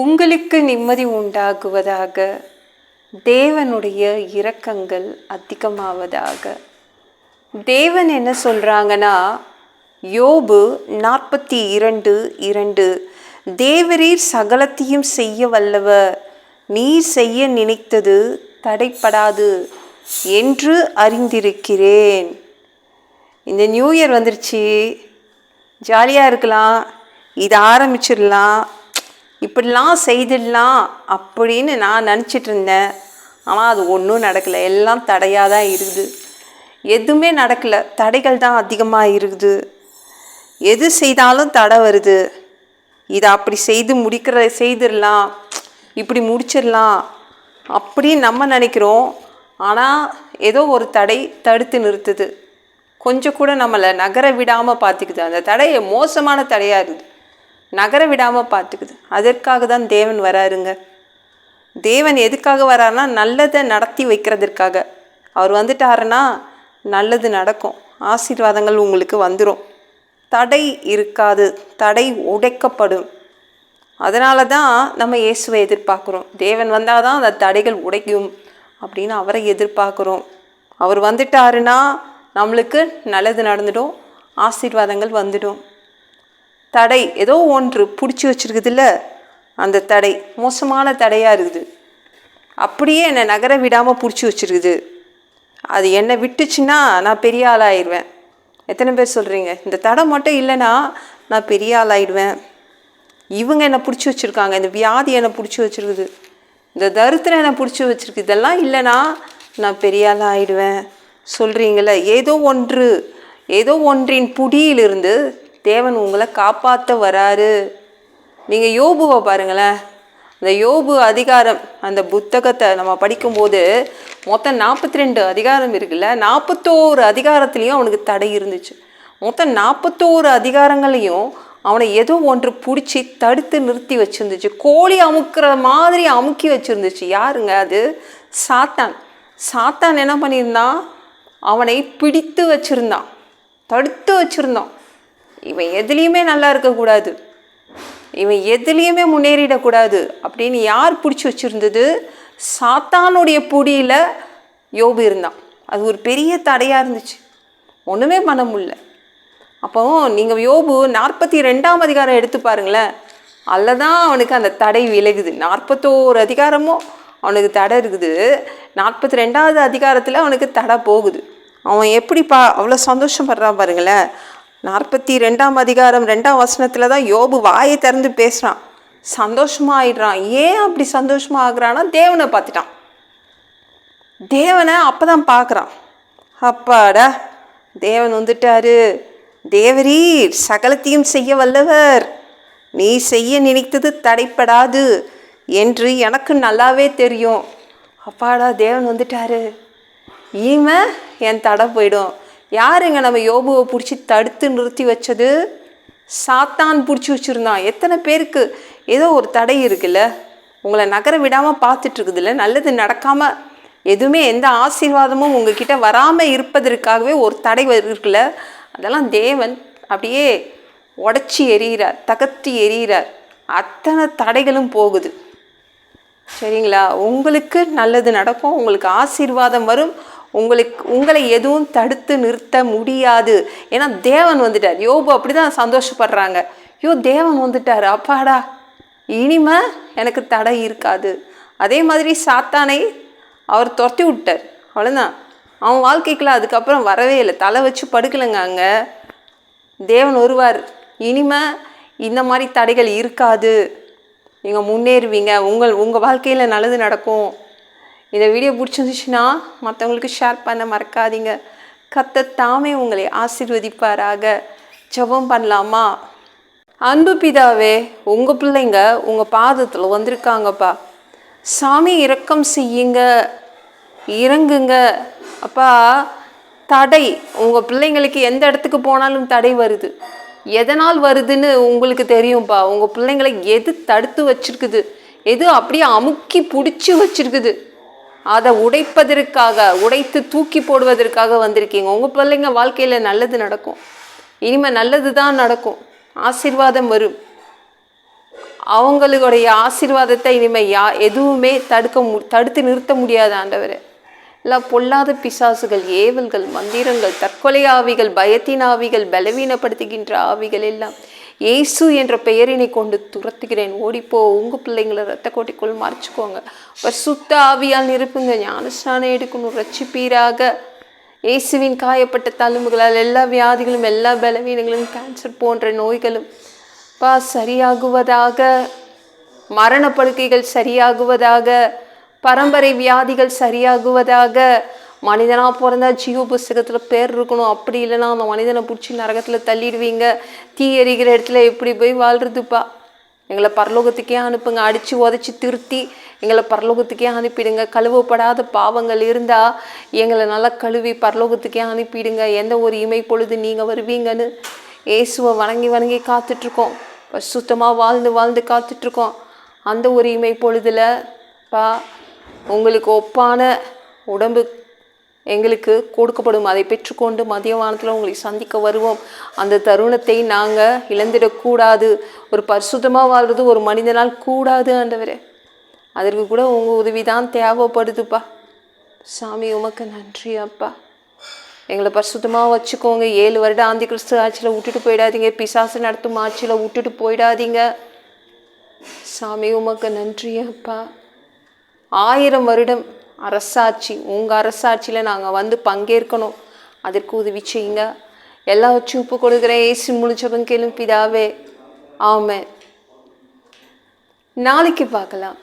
உங்களுக்கு நிம்மதி உண்டாகுவதாக. தேவனுடைய இரக்கங்கள் அதிகமாவதாக. தேவன் என்ன சொல்கிறாங்கன்னா யோபு நாற்பத்தி இரண்டு இரண்டு தேவரீர் சகலத்தையும் செய்ய வல்லவர் நீர் செய்ய நினைத்தது தடைப்படாது என்று அறிந்திருக்கிறேன். இந்த நியூ இயர் வந்துருச்சு ஜாலியாக இருக்கலாம் இதை ஆரம்பிச்சிடலாம் இப்படிலாம் செய்திடலாம் அப்படின்னு நான் நினச்சிட்டு இருந்தேன். ஆனால் அது ஒன்றும் நடக்கலை. எல்லாம் தடையாக தான் இருக்குது. எதுவுமே நடக்கலை. தடைகள் தான் அதிகமாக இருக்குது. எது செய்தாலும் தடை வருது. இதை அப்படி செய்து முடிக்கிற செய்திடலாம். இப்படி முடிச்சிடலாம் அப்படின்னு நம்ம நினைக்கிறோம். ஆனால் ஏதோ ஒரு தடை தடுத்து நிறுத்துது. கொஞ்சம் கூட நம்மளை நகர விடாமல் பார்த்துக்குது. அந்த தடையை மோசமான தடையாக இருக்குது. நகர விடாமல் பார்த்துக்குது. அதற்காக தான் தேவன் வராருங்க. தேவன் எதுக்காக வராருன்னா நல்லதை நடத்தி வைக்கிறதற்காக. அவர் வந்துட்டாருன்னா நல்லது நடக்கும். ஆசீர்வாதங்கள் உங்களுக்கு வந்துடும் தடை இருக்காது. தடை உடைக்கப்படும். அதனால தான் நம்ம இயேசுவை எதிர்பார்க்குறோம். தேவன் வந்தால் தான் அந்த தடைகள் உடைக்கும் அப்படின்னு அவரை எதிர்பார்க்குறோம். அவர் வந்துட்டாருன்னா நம்மளுக்கு நல்லது நடந்துடும். ஆசீர்வாதங்கள் வந்துடும். தடை ஏதோ ஒன்று பிடிச்சி வச்சிருக்குதுல்ல? அந்த தடை மோசமான தடையாக இருக்குது. அப்படியே என்னை நகர விடாமல் பிடிச்சி வச்சிருக்குது. அது என்னை விட்டுச்சுன்னா நான் பெரிய ஆளாயிடுவேன். எத்தனை பேர் சொல்கிறீங்க இந்த தடை மட்டும் இல்லைன்னா நான் பெரிய ஆளாயிடுவேன். இவங்க என்னை பிடிச்சி வச்சுருக்காங்க. இந்த வியாதி என்னை பிடிச்சி வச்சுருக்குது. இந்த தரித்திரம் என்னை பிடிச்சி வச்சுருக்கு. இதெல்லாம் இல்லைன்னா நான் பெரிய ஆளாக ஆகிடுவேன் சொல்கிறீங்களே ஏதோ ஒன்று ஏதோ ஒன்றின் புடியிலிருந்து தேவன் உங்களை காப்பாற்ற வராரு. நீங்கள் யோபுவை பாருங்களேன். அந்த யோபு அதிகாரம் அந்த புத்தகத்தை நம்ம படிக்கும்போது மொத்தம் நாற்பத்தி ரெண்டு அதிகாரம் இருக்குல்ல நாற்பத்தோரு அதிகாரத்துலேயும் அவனுக்கு தடை இருந்துச்சு. மொத்தம் நாற்பத்தோரு அதிகாரங்களையும் அவனை ஏதோ ஒன்று பிடிச்சி தடுத்து நிறுத்தி வச்சுருந்துச்சு. கோழி அமுக்கிற மாதிரி அமுக்கி வச்சுருந்துச்சு. யாருங்க அது? சாத்தான். சாத்தான் என்ன பண்ணியிருந்தான்? அவனை பிடித்து வச்சுருந்தான். தடுத்து வச்சுருந்தான். இவன் எதுலேயுமே நல்லா இருக்கக்கூடாது. இவன் எதுலேயுமே முன்னேறிடக்கூடாது. அப்படின்னு யார் பிடிச்சி வச்சுருந்தது? சாத்தானுடைய புடியில் யோபு இருந்தான். அது ஒரு பெரிய தடையாக இருந்துச்சு. ஒன்றுமே பண்ண இல்லை அப்போ நீங்கள் யோபு நாற்பத்தி ரெண்டாம் அதிகாரம் எடுத்து பாருங்களேன். அதில் தான் அவனுக்கு அந்த தடை விலகுது. நாற்பத்தோரு அதிகாரமும் அவனுக்கு தடை இருக்குது. நாற்பத்தி ரெண்டாவது அதிகாரத்தில் அவனுக்கு தடை போகுது. அவன் எப்படி பா அவ்வளோ சந்தோஷப்படுறான் பாருங்களேன். நாற்பத்தி ரெண்டாம் அதிகாரம் ரெண்டாம் வசனத்தில் தான் யோபு வாயை திறந்து பேசுகிறான் சந்தோஷமாக ஆயிடுறான் ஏன் அப்படி சந்தோஷமாக ஆகுறான்னா தேவனை பார்த்துட்டான். தேவனை அப்போ தான் பார்க்குறான். அப்பாடா தேவன் வந்துட்டாரு. தேவரீர் சகலத்தையும் செய்ய வல்லவர். நீ செய்ய நினைத்தது தடைப்படாது என்று எனக்கு நல்லாவே தெரியும். அப்பாடா தேவன் வந்துட்டாரு. இனிமே என் தடை போயிடும். யாருங்க நம்ம யோபுவை பிடிச்சி தடுத்து நிறுத்தி வச்சது? சாத்தான் பிடிச்சி வச்சுருந்தான். எத்தனை பேருக்கு ஏதோ ஒரு தடை இருக்குல்ல? உங்களை நகர விடாமல் பார்த்துட்ருக்குதுல்ல? நல்லது நடக்காமல் எதுவுமே எந்த ஆசீர்வாதமும் உங்ககிட்ட வராமல் இருப்பதற்காகவே ஒரு தடை இருக்குல்ல? அதெல்லாம் தேவன் அப்படியே உடச்சி எறிகிறார் தகர்த்தி எறிகிறார். அத்தனை தடைகளும் போகுது. சரிங்களா? உங்களுக்கு நல்லது நடக்கும் உங்களுக்கு ஆசீர்வாதம் வரும். உங்களுக்கு உங்களை எதுவும் தடுத்து நிறுத்த முடியாது. ஏன்னா தேவன் வந்துட்டார். யோபு அப்படி தான் சந்தோஷப்படுறாங்க. யோ தேவன் வந்துட்டார். அப்பாடா. இனிமே எனக்கு தடை இருக்காது. அதே மாதிரி சாத்தானை அவர் துரத்தி விட்டார். அவ்வளோதான் அவன் வாழ்க்கைக்குள்ள அதுக்கப்புறம் வரவே இல்லை. தலை வச்சு படுக்கலைங்க அங்கே. தேவன் வருவார். இனிமே இந்த மாதிரி தடைகள் இருக்காது. நீங்கள் முன்னேறுவீங்க. உங்கள் உங்கள் வாழ்க்கையில் நல்லது நடக்கும். இந்த வீடியோ பிடிச்சிருந்துச்சுன்னா மற்றவங்களுக்கு ஷேர் பண்ண மறக்காதீங்க. கத்த தாமே உங்களை ஆசீர்வதிப்பாராக. ஜெபம் பண்ணலாமா? அன்பு பிதாவே உங்கள் பிள்ளைங்க உங்கள் பாதத்தில் வந்திருக்காங்கப்பா. சாமி இரக்கம் செய்யுங்க. இறங்குங்க. அப்பா தடை. உங்கள் பிள்ளைங்களுக்கு எந்த இடத்துக்கு போனாலும் தடை வருது. எதனால் வருதுன்னு உங்களுக்கு தெரியும்ப்பா உங்கள் பிள்ளைங்களை எது தடுத்து வச்சிருக்குது? எது அப்படியே அமுக்கி பிடிச்சி வச்சிருக்குது? அதை உடைப்பதற்காக உடைத்து தூக்கி போடுவதற்காக வந்திருக்கீங்க. உங்கள் பிள்ளைங்க வாழ்க்கையில் நல்லது நடக்கும். இனிமேல் நல்லது தான் நடக்கும். ஆசிர்வாதம் வரும். அவங்களுடைய ஆசீர்வாதத்தை இனிமேல் யா எதுவுமே தடுக்க மு தடுத்து நிறுத்த முடியாது ஆண்டவர். எல்லாம் பொல்லாத பிசாசுகள் ஏவல்கள் மந்திரங்கள் தற்கொலை ஆவிகள் பயத்தின் ஆவிகள் பலவீனப்படுத்துகின்ற ஆவிகள் எல்லாம் இயேசு என்ற பெயரினை கொண்டு துரத்துகிறேன். ஓடிப்போ உங்கள் பிள்ளைங்களை ரத்த கோட்டிக்குள் மறைச்சிக்கோங்க. பரிசுத்த ஆவியால் நிரப்புங்க. ஞானஸ்நானம் எடுக்கணும். ரட்சிப்பீராக இயேசுவின் காயப்பட்ட தழும்புகளால் எல்லா வியாதிகளும் எல்லா பலவீனங்களும் கேன்சர் போன்ற நோய்களும் பா சரியாகுவதாக. மரணப்படுக்கைகள் சரியாகுவதாக. பரம்பரை வியாதிகள் சரியாகுவதாக. மனிதனாக பிறந்தா ஜீவ புஸ்தகத்தில் பேர் இருக்கணும். அப்படி இல்லைன்னா அந்த மனிதனை பிடிச்சி நரகத்தில் தள்ளிடுவீங்க. தீ எரிகிற இடத்துல எப்படி போய் வாழ்றதுப்பா? எங்களை பரலோகத்துக்கே அனுப்புங்க. அடித்து உதச்சி திருத்தி எங்களை பரலோகத்துக்கே அனுப்பிடுங்க. கழுவப்படாத பாவங்கள் இருந்தால் எங்களை நல்லா கழுவி பரலோகத்துக்கே அனுப்பிடுங்க. எந்த ஒரு இமை பொழுது நீங்கள் வருவீங்கன்னு இயேசுவை வணங்கி வணங்கி காத்துட்ருக்கோம். சுத்தமாக வாழ்ந்து வாழ்ந்து காத்துட்ருக்கோம். அந்த ஒரு இமை பொழுதில் பா உங்களுக்கு ஒப்பான உடம்பு எங்களுக்கு கொடுக்கப்படும். அதை பெற்றுக்கொண்டு மதிய வானத்தில் உங்களை சந்திக்க வருவோம். அந்த தருணத்தை நாங்கள் இழந்திடக்கூடாது. ஒரு பரிசுத்தமாக வாழ்றது ஒரு மனிதனால் கூடாது ஆண்டவரே. அதற்கு கூட உங்கள் உதவி தான் தேவைப்படுதுப்பா. சாமி உமக்கு நன்றி அப்பா. எங்களை பரிசுத்தமாக வச்சுக்கோங்க. ஏழு வருடம் ஆந்தி கிறிஸ்து ஆட்சியில் விட்டுட்டு போயிடாதீங்க. பிசாசு நடத்தும் ஆட்சியில் விட்டுட்டு போயிடாதீங்க. சாமி உமக்கு நன்றி அப்பா. ஆயிரம் வருடம் அரசாட்சி உங்கள் அரசாட்சியில் நாங்கள் வந்து பங்கேற்கணும். அதற்கு உதவி செய்யுங்க. எல்லா வச்சு உப்பு கொடுக்குறேன். ஏசி முடிச்சவங்க கேளும் பிதாவே. ஆமே நாளைக்கு பார்க்கலாம்.